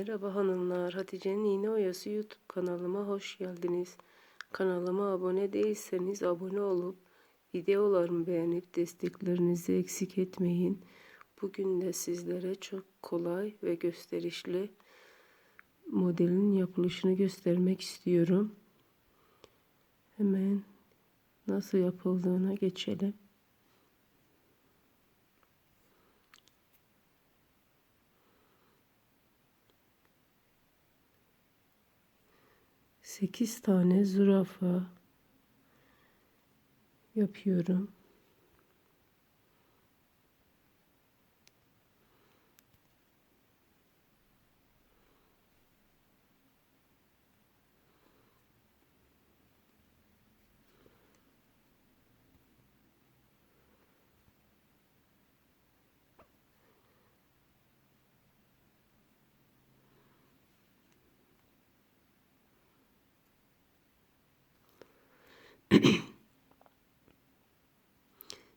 Merhaba hanımlar, Hatice'nin İğne Oyası YouTube kanalıma hoş geldiniz. Kanalıma abone değilseniz abone olup videolarımı beğenip desteklerinizi eksik etmeyin. Bugün de sizlere çok kolay ve gösterişli modelin yapılışını göstermek istiyorum. Hemen nasıl yapıldığına geçelim. Sekiz tane zürafa yapıyorum.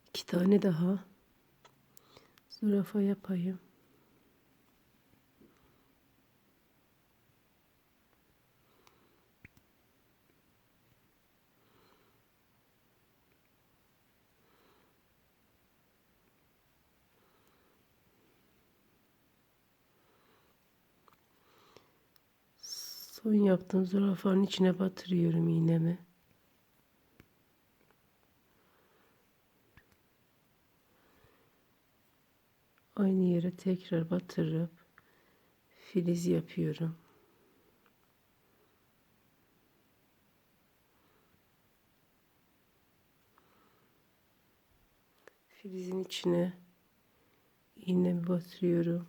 İki tane daha zürafa yapayım. Son yaptığım zürafanın içine batırıyorum iğnemi. Aynı yere tekrar batırıp filiz yapıyorum. Filizin içine iğnemi batırıyorum.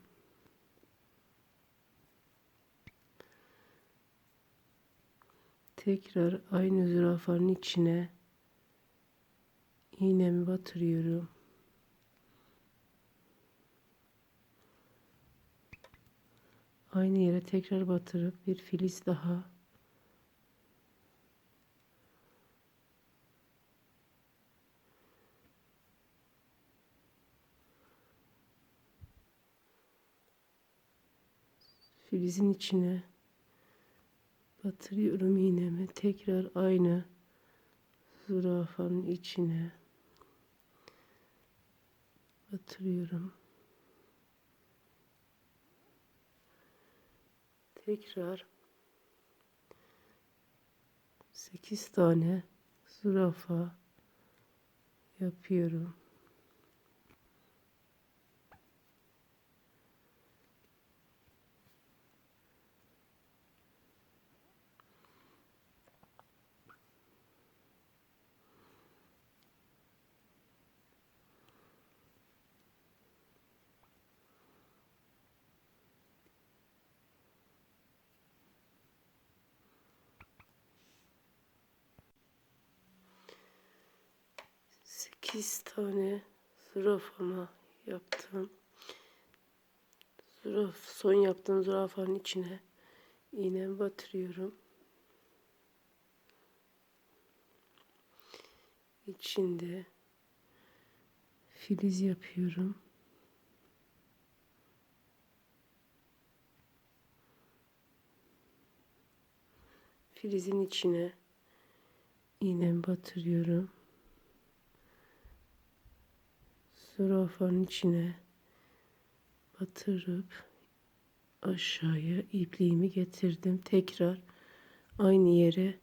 Tekrar aynı zürafanın içine iğnemi batırıyorum. Aynı yere tekrar batırıp bir filiz daha filizin içine batırıyorum iğnemi tekrar aynı zürafanın içine batırıyorum. Tekrar 8 tane zürafa yapıyorum. Sekiz tane zürafama yaptım. Züraf, son yaptığım zürafanın içine iğnemi batırıyorum. İçinde filiz yapıyorum. Filizin içine iğnemi batırıyorum. Zürafanın içine batırıp aşağıya ipliğimi getirdim. Tekrar aynı yere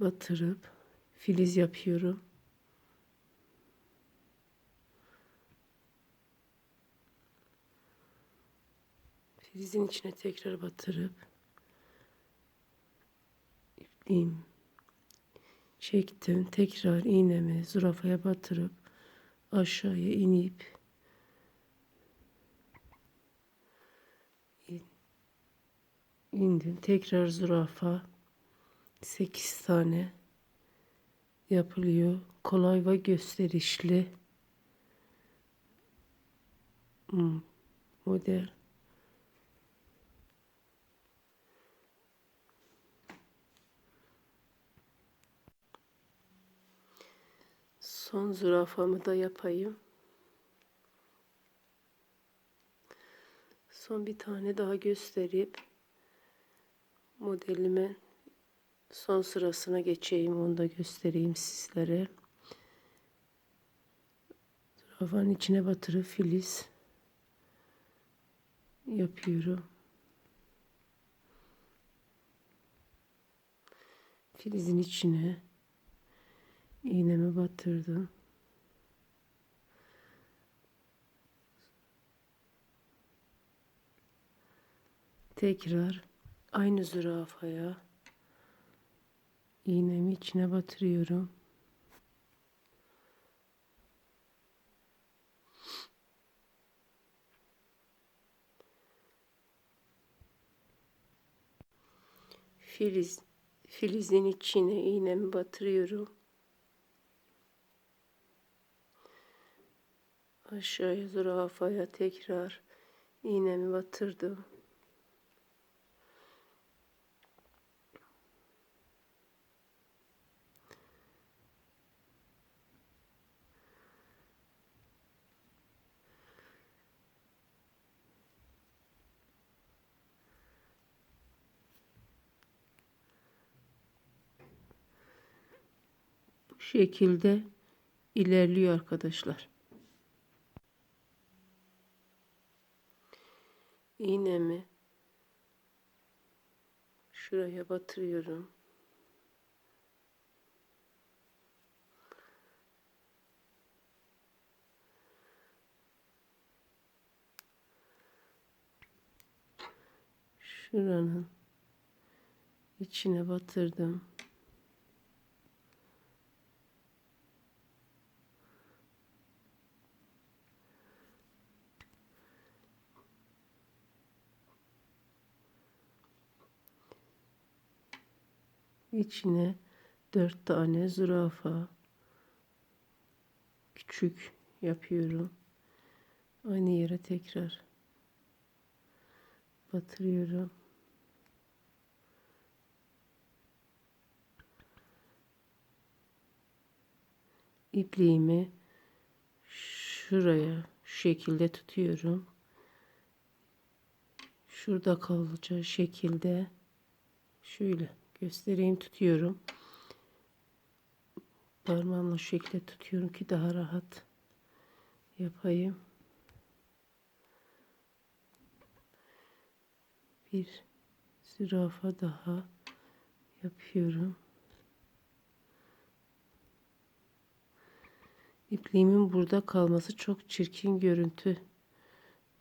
batırıp filiz yapıyorum. Filizin içine tekrar batırıp ipliğimi çektim. Tekrar iğnemi zürafaya batırıp aşağıya inip indim. Tekrar zürafa 8 tane yapılıyor. Kolay ve gösterişli hmm, model. Son zürafamı da yapayım. Son bir tane daha gösterip modelimin son sırasına geçeyim. Onu da göstereyim sizlere. Zürafanın içine batırıp filiz yapıyorum. Filizin içine iğnemi batırdım. Tekrar aynı zürafaya iğnemi içine batırıyorum. Filiz filizin içine iğnemi batırıyorum. Aşağıya zürafaya tekrar iğnemi batırdım. Bu şekilde ilerliyor arkadaşlar. İğnemi şuraya batırıyorum. Şuranın içine batırdım. İçine dört tane zürafa küçük yapıyorum. Aynı yere tekrar batırıyorum. ipliğimi şuraya şu şekilde tutuyorum. Şurada kalacağı şekilde şöyle göstereyim tutuyorum. Parmağımla şu şekilde tutuyorum ki daha rahat yapayım. Bir zürafa daha yapıyorum. İpliğimin burada kalması çok çirkin görüntü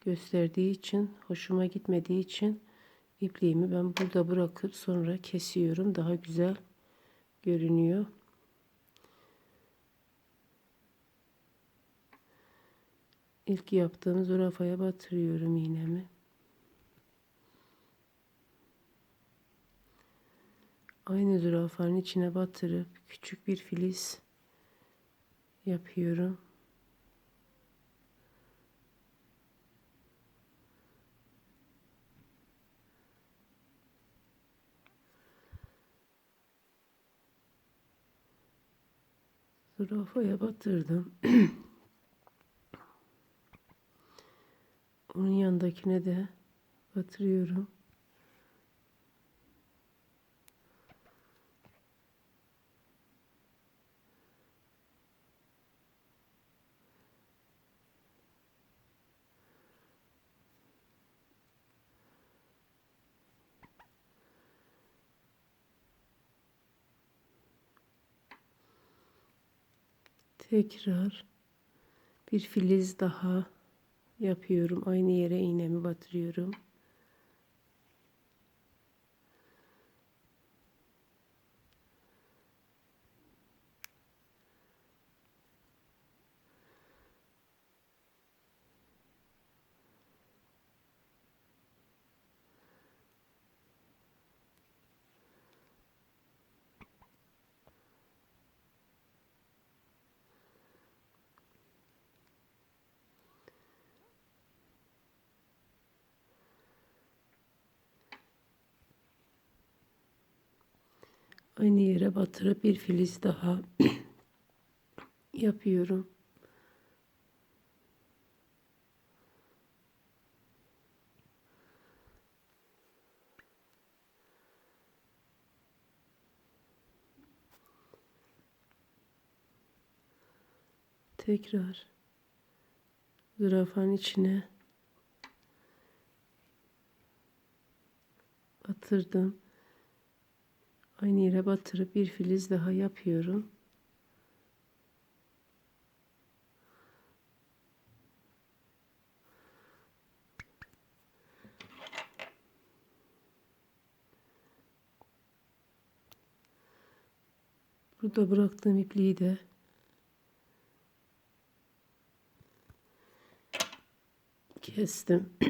gösterdiği için, hoşuma gitmediği için ipliğimi ben burada bırakıp sonra kesiyorum. Daha güzel görünüyor. İlk yaptığım zürafaya batırıyorum iğnemi. Aynı zürafanın içine batırıp küçük bir filiz yapıyorum. Zürafaya batırdım. Onun yanındakine de batırıyorum. Tekrar bir filiz daha yapıyorum. Aynı yere iğnemi batırıyorum. aynı yere batırıp bir filiz daha yapıyorum. Tekrar zürafanın içine batırdım. Aynı yere batırıp bir filiz daha yapıyorum. Burada bıraktığım ipliği de kestim.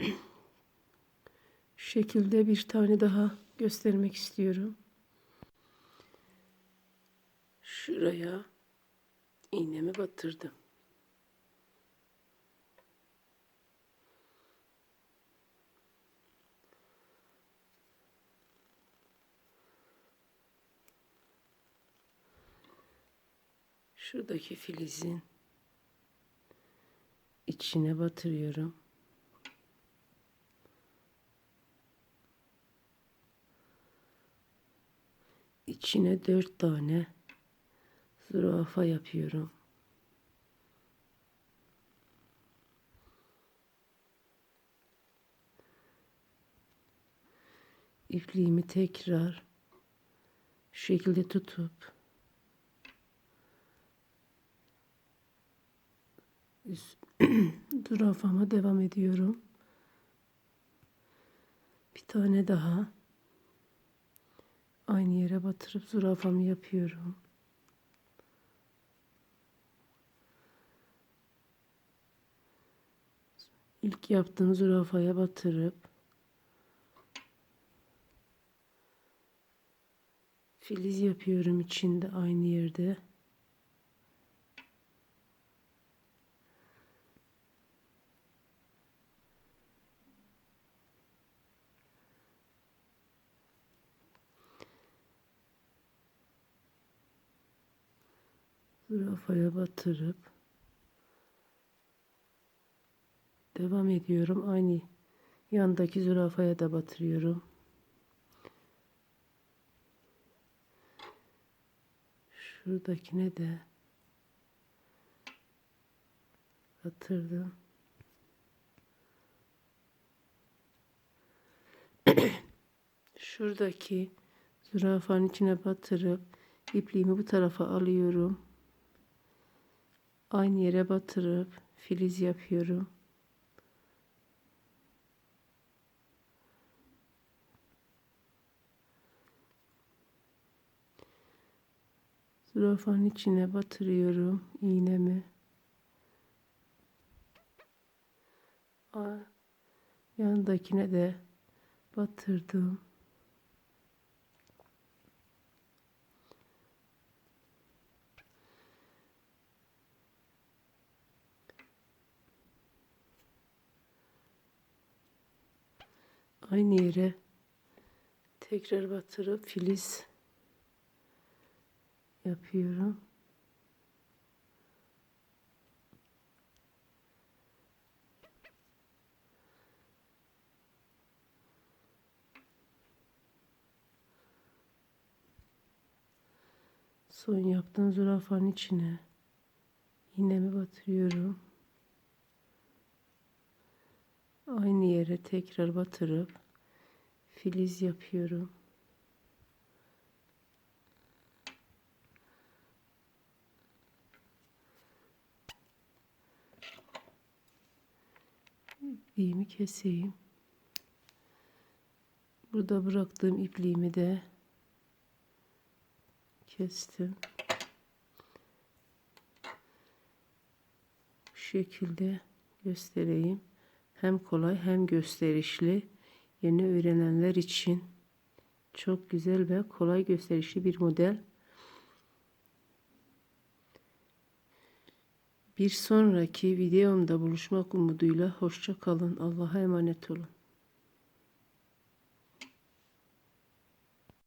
Şu şekilde bir tane daha göstermek istiyorum. Şuraya iğnemi batırdım. Şuradaki filizin içine batırıyorum. İçine dört tane zürafa yapıyorum. İpliğimi tekrar şu şekilde tutup zürafama devam ediyorum. Bir tane daha aynı yere batırıp zürafamı yapıyorum. İlk yaptığım zürafaya batırıp filiz yapıyorum içinde aynı yerde. zürafaya batırıp devam ediyorum. Aynı yandaki zürafaya da batırıyorum. Şuradakine de batırdım. Şuradaki zürafanın içine batırıp ipliğimi bu tarafa alıyorum. Aynı yere batırıp filiz yapıyorum. Zürafanın içine batırıyorum iğnemi. Yanındakine de batırdım. aynı yere tekrar batırıp filiz yapıyorum. Son yaptığım zürafanın içine iğnemi batırıyorum. Aynı yere tekrar batırıp filiz yapıyorum. İpliğimi keseyim. Burada bıraktığım ipliğimi de kestim. Bu şekilde göstereyim. Hem kolay hem gösterişli. Yeni öğrenenler için çok güzel ve kolay gösterişli bir model. Bir sonraki videomda buluşmak umuduyla hoşça kalın. Allah'a emanet olun.